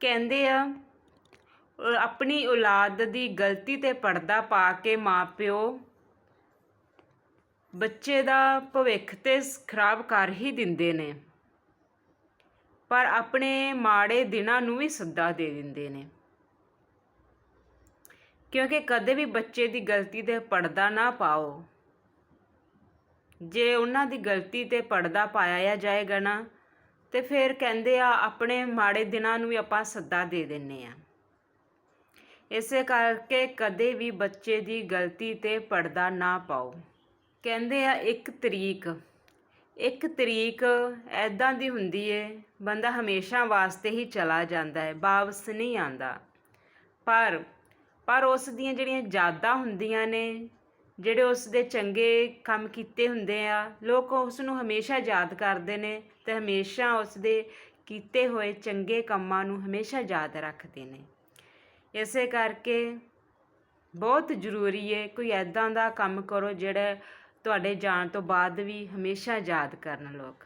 ਕਹਿੰਦੇ ਆ ਆਪਣੀ ਔਲਾਦ ਦੀ ਗਲਤੀ ਤੇ ਪਰਦਾ ਪਾ ਕੇ ਮਾਪਿਓ ਬੱਚੇ ਦਾ ਭਵਿੱਖ ਤੇ ਖਰਾਬ ਕਰ ਹੀ ਦਿੰਦੇ ਨੇ। ਪਰ ਆਪਣੇ ਮਾੜੇ ਦਿਨਾਂ ਨੂੰ ਵੀ ਸੱਦਾ ਦੇ ਦਿੰਦੇ ਨੇ। ਕਿਉਂਕਿ ਕਦੇ ਵੀ ਬੱਚੇ ਦੀ ਗਲਤੀ ਤੇ ਪਰਦਾ ਨਾ ਪਾਓ। ਜੇ ਉਹਨਾਂ ਦੀ ਗਲਤੀ ਤੇ ਪਰਦਾ ਪਾਇਆ ਜਾਏਗਾ ਨਾ ਤੇ ਫਿਰ ਕਹਿੰਦੇ ਆ, ਆਪਣੇ ਮਾੜੇ ਦਿਨਾਂ ਨੂੰ ਵੀ ਆਪਾਂ ਸੱਦਾ ਦੇ ਦਿੰਨੇ ਆ। ਇਸੇ ਕਰਕੇ ਕਦੇ ਵੀ ਬੱਚੇ ਦੀ ਗਲਤੀ ਤੇ ਪਰਦਾ ਨਾ ਪਾਓ। ਕਹਿੰਦੇ ਆ, ਇੱਕ ਤਰੀਕ ਇੱਕ ਤਰੀਕ ਐਦਾਂ ਦੀ ਹੁੰਦੀ ਏ, ਬੰਦਾ ਹਮੇਸ਼ਾ ਵਾਸਤੇ ਹੀ ਚਲਾ ਜਾਂਦਾ ਹੈ ਵਾਪਸ ਨਹੀਂ ਆਂਦਾ। ਪਰ ਪਰ ਉਸ ਦੀਆਂ ਜਿਹੜੀਆਂ ਯਾਦਾਂ ਹੁੰਦੀਆਂ ਨੇ ਜਿਹੜੇ ਉਸ ਦੇ ਚੰਗੇ ਕੰਮ ਕੀਤੇ ਹੁੰਦੇ ਆ, ਲੋਕ ਉਸ ਨੂੰ ਹਮੇਸ਼ਾ ਯਾਦ ਕਰਦੇ ਨੇ ਤੇ ਹਮੇਸ਼ਾ ਉਸ ਦੇ ਕੀਤੇ ਹੋਏ ਚੰਗੇ ਕੰਮਾਂ ਨੂੰ ਹਮੇਸ਼ਾ ਯਾਦ ਰੱਖਦੇ ਨੇ। ਇਸੇ ਕਰਕੇ ਬਹੁਤ ਜ਼ਰੂਰੀ ਹੈ ਕੋਈ ਐਦਾਂ ਦਾ ਕੰਮ ਕਰੋ ਜਿਹੜਾ ਤੁਹਾਡੇ ਜਾਣ ਤੋਂ ਬਾਅਦ ਵੀ ਹਮੇਸ਼ਾ ਯਾਦ ਕਰਨ ਲੋਕ।